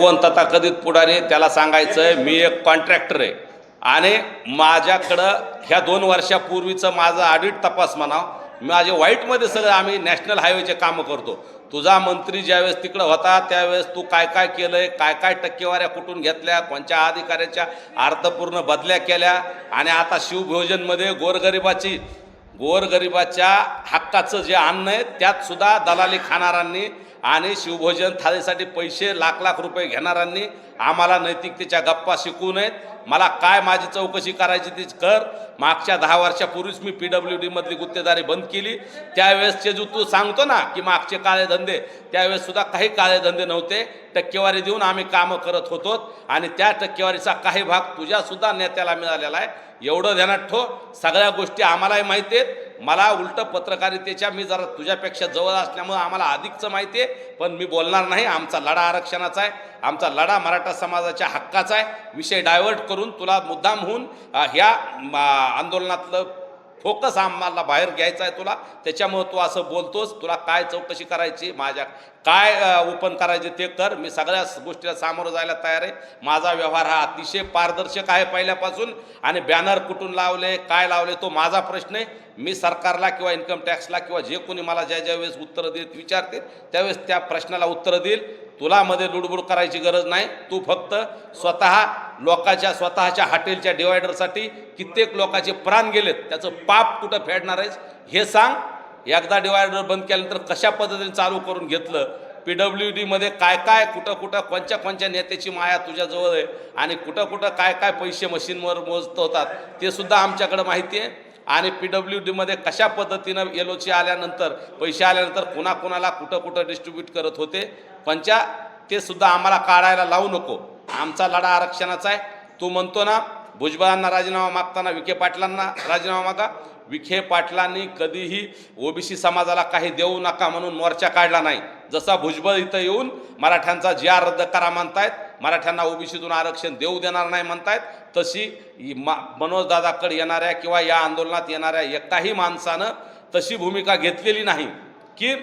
कोण तथाकथित पुढारी त्याला सांगायचं आहे मी एक कॉन्ट्रॅक्टर आहे. आणि माझ्याकडं ह्या दोन वर्षापूर्वीचं माझं ऑडिट तपास म्हणावं माझे व्हाईटमध्ये सगळं आम्ही नॅशनल हायवेचे कामं करतो. तुझा मंत्री ज्यावेळेस तिकडं होता त्यावेळेस तू काय काय केलंय काय काय टक्केवाऱ्या कुठून घेतल्या कोणत्या अधिकाऱ्याच्या अर्थपूर्ण बदल्या केल्या आणि आता शिवभोजनमध्ये गोरगरिबाची गोरगरिबाच्या हक्काचं जे अन्न आहे त्यातसुद्धा दलाली खाणाऱ्यांनी आणि शिवभोजन थाळीसाठी पैसे लाख लाख रुपये घेणाऱ्यांनी आम्हाला नैतिकतेच्या गप्पा शिकवू नयेत. मला काय माझी चौकशी करायची ती कर. मागच्या दहा वर्षापूर्वीच मी पी डब्ल्यू डीमधली गुत्तेदारी बंद केली. त्यावेळेसचे जो तू सांगतो ना की मागचे काळे धंदे त्यावेळेस सुद्धा काही काळे धंदे नव्हते. टक्केवारी देऊन आम्ही कामं करत होतो आणि त्या टक्केवारीचा काही भाग तुझ्यासुद्धा नेत्याला मिळालेला आहे. एवढं ध्यानात ठो सगळ्या गोष्टी आम्हालाही माहिती आहेत. मला उलटं पत्रकारितेच्या मी जरा तुझ्यापेक्षा जवळ असल्यामुळं आम्हाला अधिकचं माहिती आहे पण मी बोलणार नाही. आमचा लढा आरक्षणाचा आहे आमचा लढा मराठा समाजाच्या हक्काचा आहे. विषय डायव्हर्ट करून तुला मुद्दाम होऊन ह्या आंदोलनातलं फोकस आम्हाला बाहेर घ्यायचा आहे तुला. त्याच्यामुळं तू असं बोलतोस. तुला काय चौकशी करायची माझ्या काय ओपन करायचे ते कर. मी सगळ्या गोष्टीला सामोरं जायला तयार आहे. माझा व्यवहार हा अतिशय पारदर्शक आहे पहिल्यापासून. आणि बॅनर कुठून लावले काय लावले तो माझा प्रश्न आहे. मी सरकारला किंवा इन्कम टॅक्सला किंवा जे कोणी मला ज्या ज्या वेळेस उत्तरं देत विचारतील त्यावेळेस त्या प्रश्नाला उत्तरं देईल. तुला मध्ये लुडबुड करायची गरज नाही. तू फक्त स्वतः लोकांच्या स्वतःच्या हॉटेलच्या डिवायडरसाठी कित्येक लोकांचे प्राण गेलेत. त्याचं पाप कुठं फेडणार आहेस? हे सांग. एकदा डिवायडर बंद केल्यानंतर कशा पद्धतीने चालू करून घेतलं? पी डब्ल्यू डीमध्ये काय काय कुठं कुठं कोणत्या कोणत्या नेत्याची माया तुझ्याजवळ आहे? आणि कुठं कुठं काय काय पैसे मशीनवर मोजत होतात? ते सुद्धा आमच्याकडं माहिती आहे. आणि पी डब्ल्यू डीमध्ये कशा पद्धतीनं एल ओची आल्यानंतर पैसे आल्यानंतर कुणाकुणाला कुठं कुठं डिस्ट्रीब्यूट करत होते पंचा ते सुद्धा आम्हाला काढायला लावू नको. आमचा लढा आरक्षणाचा आहे. तू म्हणतो ना भुजबळांना राजीनामा मागताना विखे पाटलांना राजीनामा मागा. विखे पाटलांनी कधीही ओबीसी समाजाला काही देऊ नका म्हणून मोर्चा काढला नाही. जसा भुजबळ इथं येऊन मराठ्यांचा जी आर रद्द करा म्हणतायत मराठ्यांना ओबीसीतून आरक्षण देऊ देणार नाही म्हणतायत तशी मा मनोजदादाकडे येणाऱ्या किंवा या आंदोलनात येणाऱ्या एकाही माणसानं तशी भूमिका घेतलेली नाही की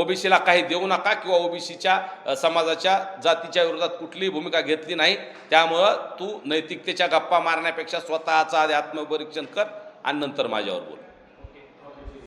ओबीसीला काही देऊ नका किंवा ओबीसीच्या समाजाच्या जातीच्या विरोधात कुठलीही भूमिका घेतली नाही. त्यामुळं तू नैतिकतेच्या गप्पा मारण्यापेक्षा स्वतःचा आधी आत्मपरीक्षण कर आणि नंतर माझ्यावर बोल.